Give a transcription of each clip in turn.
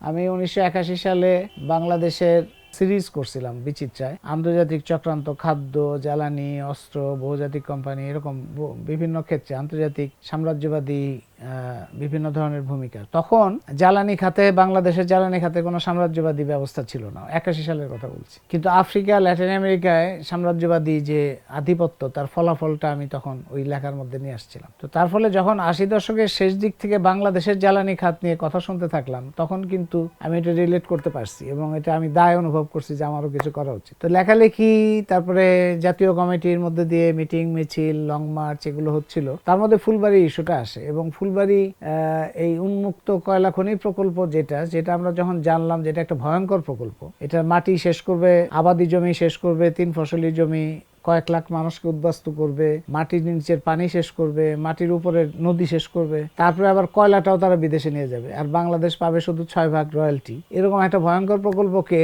আমি উনিশশো একাশি সালে বাংলাদেশের সিরিজ করছিলাম বিচিত্রায়। আন্তর্জাতিক চক্রান্ত, খাদ্য, জ্বালানি, অস্ত্র, বহুজাতিক কোম্পানি, এরকম বিভিন্ন ক্ষেত্রে আন্তর্জাতিক সাম্রাজ্যবাদী বিভিন্ন ধরনের ভূমিকা। তখন জ্বালানি খাতে, বাংলাদেশের জ্বালানি খাতে কোনো সাম্রাজ্যবাদী ব্যবস্থা ছিল না। একাশি সালের কথা বলছি। কিন্তু আফ্রিকা, ল্যাটিন আমেরিকায় সাম্রাজ্যবাদী যে আধিপত্য, তার ফলাফলটা আমি তখন ওই লেখার মধ্যে নিয়ে আসছিলাম। তো তার ফলে যখন আশি দশকের শেষ দিক থেকে বাংলাদেশের জ্বালানি খাত নিয়ে কথা শুনতে থাকলাম, তখন কিন্তু আমি এটা রিলেট করতে পারছি এবং এটা আমি দায় অনুভব করছি যে আমারও কিছু করা উচিত। তো লেখালেখি, তারপরে জাতীয় কমিটির মধ্যে দিয়ে মিটিং, মিছিল, লং মার্চ এগুলো হচ্ছিল। তার মধ্যে ফুলবাড়ি ইস্যুটা আসে এবং ফুলবাড়ি আহ, এই উন্মুক্ত কয়লা খনি প্রকল্প যেটা যেটা আমরা যখন জানলাম যেটা একটা ভয়ঙ্কর প্রকল্প এটা মাটি শেষ করবে আবাদি জমি শেষ করবে তিন ফসলি জমি কয়েক লাখ মানুষকে উদ্বাস্ত করবে মাটির নিচের পানি শেষ করবে মাটির উপরে নদী শেষ করবে তারপরে আবার কয়লাটাও তারা বিদেশে নিয়ে যাবে আর বাংলাদেশ পাবে শুধু ছয় ভাগ রয়্যালটি। এরকম একটা ভয়ঙ্কর প্রকল্পকে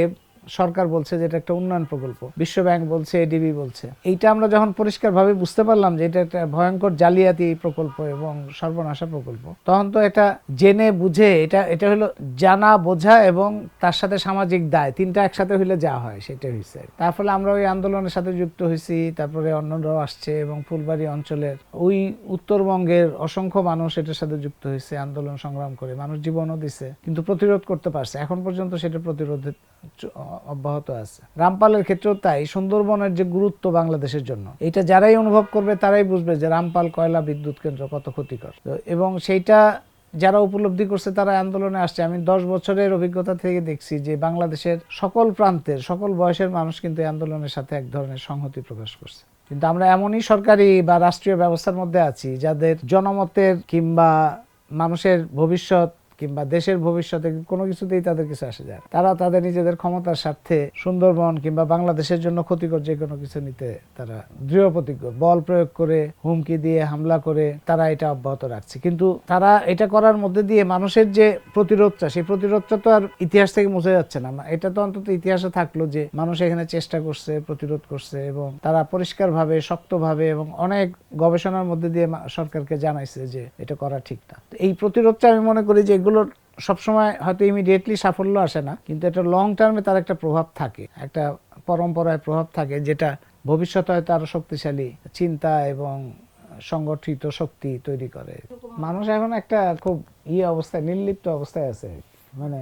সরকার বলছে যে এটা একটা উন্নয়ন প্রকল্প। বিশ্ব ব্যাংক বলছে এডিবি বলছে। এইটা আমরা যখন পরিষ্কারভাবে বুঝতে পারলাম যে এটা একটা ভয়ঙ্কর জালিয়াতি প্রকল্প এবং সর্বনাশা প্রকল্প, তখন তো এটা জেনে বুঝে এটা এটা হলো জানা, বোঝা এবং তার সাথে সামাজিক দায়। তিনটা একসাথে হইলে যা হয় সেটা হয়েছে তার ফলে আমরা ওই আন্দোলনের সাথে যুক্ত হয়েছি তারপরে অন্যরাও আসছে এবং ফুলবাড়ি অঞ্চলের ওই উত্তরবঙ্গের অসংখ্য মানুষ এটার সাথে যুক্ত হয়েছে আন্দোলন সংগ্রাম করে। মানুষ জীবনও দিছে, কিন্তু প্রতিরোধ করতে পারছে। এখন পর্যন্ত সেটা প্রতিরোধে চ- অব্যাহত আছে। রামপালের ক্ষেত্রেও তাই, সুন্দরবনের যে গুরুত্ব বাংলাদেশের জন্য, এটা যারাই অনুভব করবে তারাই বুঝবে যে রামপাল কয়লা বিদ্যুৎ কেন্দ্র কত ক্ষতিকর। এবং সেইটা যারা উপলব্ধি করছে তারা আন্দোলনে আসছে। আমি দশ বছরের অভিজ্ঞতা থেকে দেখছি যে বাংলাদেশের সকল প্রান্তের, সকল বয়সের মানুষ কিন্তু এই আন্দোলনের সাথে এক ধরনের সংহতি প্রকাশ করছে। কিন্তু আমরা এমনই সরকারি বা রাষ্ট্রীয় ব্যবস্থার মধ্যে আছি যাদের জনমতের কিংবা মানুষের ভবিষ্যৎ কিংবা দেশের ভবিষ্যতে কোনো কিছুতেই তাদের কিছু আসে যায় তারা তাদের নিজেদের ক্ষমতার স্বার্থে সুন্দরবন কিংবা বাংলাদেশের জন্য ক্ষতিকর যে কোনো কিছু নিতে তারা দৃঢ় প্রতিজ্ঞ। বল প্রয়োগ করে, হুমকি দিয়ে, হামলা করে তারা এটা অব্যাহত রাখছে। কিন্তু তারা এটা করার মধ্যে দিয়ে মানুষের যে প্রতিরোধটা, সেই প্রতিরোধটা তো আর ইতিহাস থেকে মুছে যাচ্ছে না। এটা তো অন্তত ইতিহাসে থাকল যে মানুষ এখানে চেষ্টা করছে, প্রতিরোধ করছে এবং তারা পরিষ্কারভাবে, শক্তভাবে এবং অনেক গবেষণার মধ্যে দিয়ে সরকারকে জানাইছে যে এটা করা ঠিক না। এই প্রতিরোধটা আমি মনে করি যে এগুলোর সবসময় হয়তো ইমিডিয়েটলি সাফল্য আসে না, কিন্তু এটা লং টার্মে তার একটা প্রভাব থাকে। একটা পরম্পরায় প্রভাব থাকে, যেটা ভবিষ্যতে হয়তো আরও শক্তিশালী চিন্তা এবং সংগঠিত শক্তি তৈরি করে। মানুষ এখন একটা খুব ইয়ে অবস্থায়, নির্লিপ্ত অবস্থায় আছে। মানে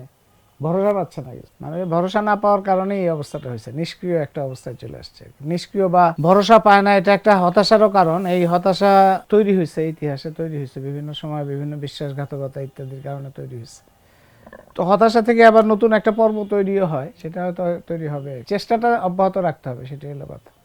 ভরসা পাচ্ছে না। মানে ভরসা না পাওয়ার কারণে এই অবস্থাটা হয়েছে। নিষ্ক্রিয় একটা অবস্থায় চলে আসছে। নিষ্ক্রিয় বা ভরসা পায় না, এটা একটা হতাশারও কারণ। এই হতাশা তৈরি হয়েছে, ইতিহাসে তৈরি হয়েছে, বিভিন্ন সময় বিভিন্ন বিশ্বাসঘাতকতা ইত্যাদির কারণে তৈরি হয়েছে। তো হতাশা থেকে আবার নতুন একটা পর্ব তৈরিও হয়, সেটা হয়তো তৈরি হবে। চেষ্টাটা অব্যাহত রাখতে হবে, সেটাই হলো কথা।